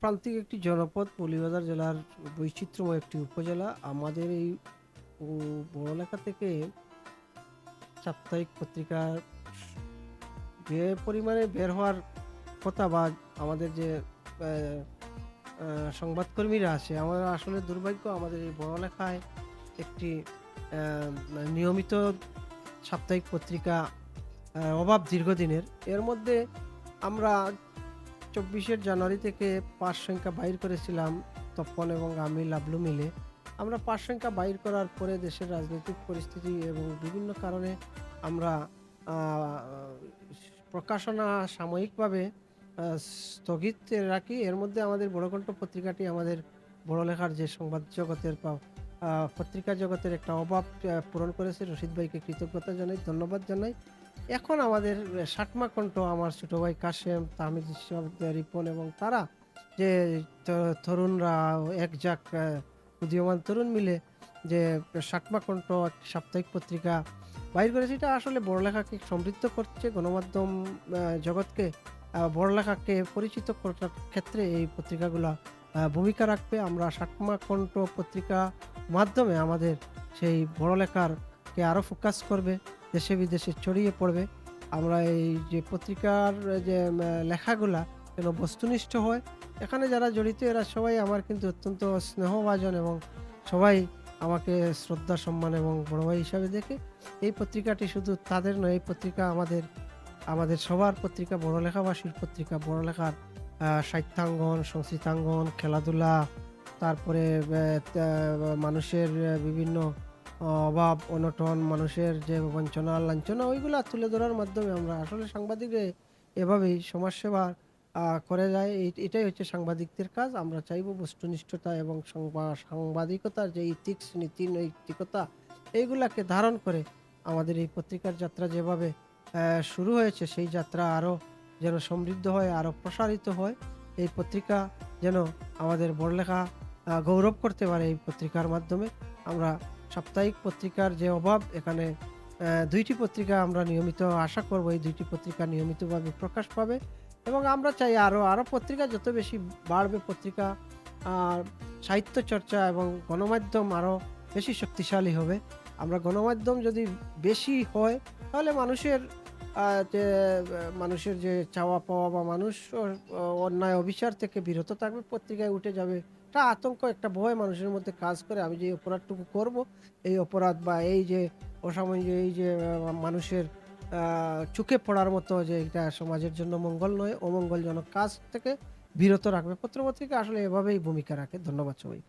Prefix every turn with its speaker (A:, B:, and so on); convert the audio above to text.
A: প্রান্তিক একটি জনপদ পলিবাজার জেলার বৈচিত্র্যময় একটি উপজেলা। আমাদের এই উ- বড়লেখা থেকে সাপ্তাহিক পত্রিকার যে পরিমাণে বের হওয়ার কথা বা আমাদের যে সংবাদকর্মীরা আছে, আমরা আসলে দুর্ভাগ্য আমাদের এই বড়লেখায় একটি নিয়মিত সাপ্তাহিক পত্রিকা অভাব দীর্ঘদিনের। এর মধ্যে আমরা চব্বিশের জানুয়ারি থেকে পাঁচ সংখ্যা বাইর করেছিলাম তপন এবং আমি লাবলু মিলে। আমরা পাঁচ সংখ্যা বাইর করার পরে দেশের রাজনৈতিক পরিস্থিতি এবং বিভিন্ন কারণে আমরা প্রকাশনা সাময়িকভাবে স্থগিত রাখি। এর মধ্যে আমাদের বড়কণ্ঠ পত্রিকাটি আমাদের বড়লেখার যে সংবাদ জগতের বা পত্রিকা জগতের একটা অভাব পূরণ করেছে। রশিদ ভাইকে কৃতজ্ঞতা জানাই, ধন্যবাদ জানাই। এখন আমাদের ষাটমা কণ্ঠ আমার ছোট ভাই কাশেম তাহমিদ রিপন এবং তারা, যে তরুণরা এক যাক উদীয়মান তরুণ মিলে যে ষাটমা কণ্ঠ একটি সাপ্তাহিক পত্রিকা বাইর করেছে, এটা আসলে বড়লেখাকে সমৃদ্ধ করছে গণমাধ্যম জগৎকে বড়লেখাকে পরিচিত করার ক্ষেত্রে এই পত্রিকাগুলো ভূমিকা রাখবে। আমরা ষাটমা কণ্ঠ পত্রিকা মাধ্যমে আমাদের সেই বড়লেখারকে আরও ফোকাস করবে। দেশে বিদেশে ছড়িয়ে পড়বে। আমরা এই যে পত্রিকার যে লেখাগুলা যেন বস্তুনিষ্ঠ হয়। এখানে যারা জড়িত, এরা সবাই আমার কিন্তু অত্যন্ত স্নেহভাজন এবং সবাই আমাকে শ্রদ্ধা, সম্মান এবং বড় ভাই হিসাবে দেখে। এই পত্রিকাটি শুধু তাদের নয়, এই পত্রিকা আমাদের আমাদের সবার পত্রিকা বড় লেখাবাসীর পত্রিকা। বড় লেখার সাহিত্যাঙ্গন, সংস্কৃতাঙ্গন, খেলাধুলা, তারপরে মানুষের বিভিন্ন অভাব, অনটন, মানুষের যে বঞ্চনা, লাঞ্ছনা, ওইগুলো তুলে ধরার মাধ্যমে আমরা আসলে সাংবাদিকরা এভাবেই সমাজসেবা করে যায়। এটাই হচ্ছে সাংবাদিকদের কাজ। আমরা চাইব বস্তুনিষ্ঠতা এবং সংবা- সাংবাদিকতার যে ইথিক্স নীতি, নৈতিকতা, এইগুলাকে ধারণ করে আমাদের এই পত্রিকার যাত্রা যেভাবে শুরু হয়েছে, সেই যাত্রা আরও যেন সমৃদ্ধ হয়, আরও প্রসারিত হয়। এই পত্রিকা যেন আমাদের বড়লেখা গৌরব করতে পারে এই পত্রিকার মাধ্যমে। আমরা সাপ্তাহিক পত্রিকার যে অভাব, এখানে দুইটি পত্রিকা আমরা নিয়মিত আশা করব এই দুইটি পত্রিকা নিয়মিতভাবে প্রকাশ পাবে এবং আমরা চাই আরও আরও পত্রিকা যত বেশি বাড়বে পত্রিকা, আর সাহিত্য চর্চা এবং গণমাধ্যম আরও বেশি শক্তিশালী হবে। আমরা গণমাধ্যম যদি বেশি হয়, তাহলে মানুষের যে মানুষের যে চাওয়া পাওয়া বা মানুষ অন্যায়, অবিচার থেকে বিরত থাকবে, পত্রিকায় উঠে যাবে একটা আতঙ্ক, একটা ভয় মানুষের মধ্যে কাজ করে, আমি যে অপরাধটুকু করব, এই অপরাধ বা এই যে অসামঞ্জ এই যে মানুষের চোখে পড়ার মতো যে এটা সমাজের জন্য মঙ্গল নয়, অমঙ্গলজনক কাজ থেকে বিরত রাখবে। পত্রপত্রিকা আসলে এভাবেই ভূমিকা রাখে। ধন্যবাদ সবাই